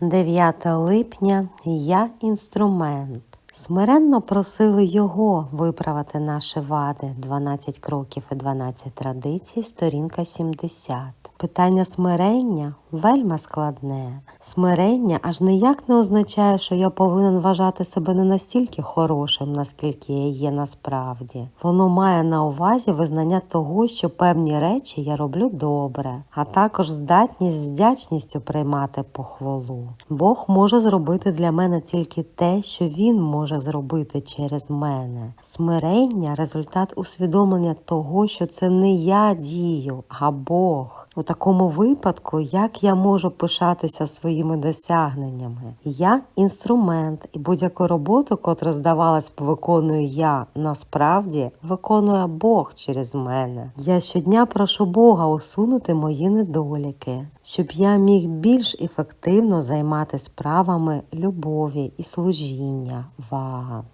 9 липня я інструмент. Смиренно просили його виправити наші вади 12 кроків і 12 традицій, сторінка 70. Питання смирення вельми складне. Смирення аж ніяк не означає, що я повинен вважати себе не настільки хорошим, наскільки я є насправді. Воно має на увазі визнання того, що певні речі я роблю добре, а також здатність з вдячністю приймати похвалу. Бог може зробити для мене тільки те, що Він може зробити через мене. Смирення результат усвідомлення того, що це не я дію, а Бог. У такому випадку, як я можу пишатися своїми досягненнями? Я інструмент, і будь-яку роботу, котра здавалось б, виконую я, насправді виконує Бог через мене. Я щодня прошу Бога усунути мої недоліки, щоб я міг більш ефективно займати справами любові і служіння. Вага.